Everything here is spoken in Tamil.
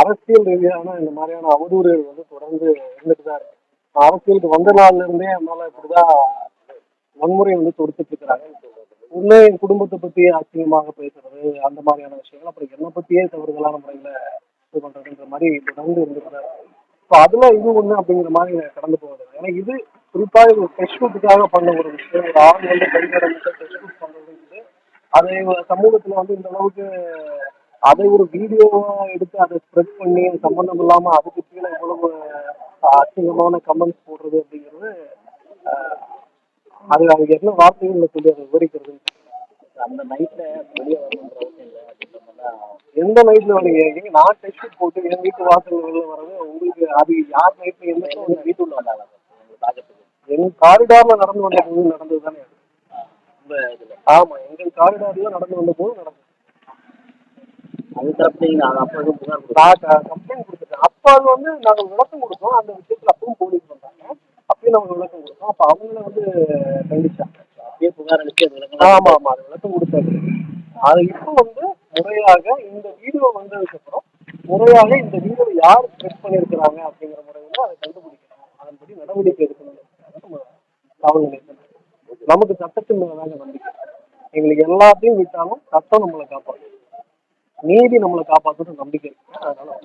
அரசியல் ரீதியான இந்த மாதிரியான அவதூறுகள் வந்து தொடர்ந்து இருந்துட்டு தான் இருக்கு. அரசியலுக்கு வந்த நாள்ல இருந்தே அதனால இப்படிதான் வன்முறை வந்து தொடுத்துட்டு இருக்கிறாங்க. உள்ள என் குடும்பத்தை பத்தி அசிங்கமாக பேசுறது அந்த மாதிரியான விஷயங்கள் அப்புறம் என்னை பத்தியே தவறுதலான முறையில இது பண்றதுன்ற மாதிரி தொடர்ந்து இருந்துட்டு ஸோ அதுல இது ஒண்ணு அப்படிங்கிற மாதிரி நான் கடந்து போகுது ஏன்னா இது குறிப்பா இது ஃபெஸ்புக்காக பண்ண ஒரு விஷயம். ஒரு ஆண் வந்து கைகடந்துட்டு ஃபெஸ்புக் பண்றது அதை சமூகத்துல வந்து இந்த அளவுக்கு அதை ஒரு வீடியோவா எடுத்து அதை ஸ்ப்ரெட் பண்ணி சம்பந்தம் இல்லாம அதுக்கு கீழே இவ்வளவு அசிங்கமான கமெண்ட்ஸ் போடுறது அப்படிங்கிறது அது அதுக்கு என்ன வார்த்தைகள்ல சொல்லி அதை விவரிக்கிறது. அந்த நைட்ல வெளியே எந்த நைட்ல வரீங்க எங்க நான் டெஸ்ட் போட்டு என் வீட்டு வாசல் வெளில வர்றது உங்களுக்கு அது யார் நைட்ல எந்த வீட்டுள்ள வந்தாங்க. எங்க காரிடார்ல நடந்து வந்த போது நடந்தது தானே ஆமா எங்க காரிடார்ல நடந்து வந்த போது நடந்தது. அது தரப்பு நீங்க அது அப்போ எதுவும் புகார் கம்ப்ளைண்ட் கொடுத்துட்டேன் அப்ப அது வந்து நாங்க விளக்கம் கொடுத்தோம். அந்த விஷயத்துல அப்பவும் போலீஸ் வந்தாங்க. அப்பயும் நாங்க விளக்கம் கொடுத்தோம். அப்ப அவங்கள வந்து கண்டிச்சாங்க அப்படியே புகார் அளிச்சு ஆமா ஆமா. அது விளக்கம் கொடுத்தாரு. அது இப்போ வந்து முறையாக இந்த வீடியோ வந்ததுக்கு அப்புறம் முறையாக இந்த வீடியோ யார் ஸ்ப்ரெட் பண்ணியிருக்கிறாங்க அப்படிங்கிற முறையில அதை கண்டுபிடிக்கணும். அதன்படி நடவடிக்கை எடுக்கணும் நம்ம காவல் நிலையத்தில் நமக்கு சட்டத்தின் மேல தாங்க நம்பிக்கை. எங்களுக்கு எல்லாத்தையும் விட்டாலும் சட்டம் நம்மளை காப்பாற்றும் நீதி நம்மளை காப்பாற்றணும் நம்பிக்கை இருக்கு அதனால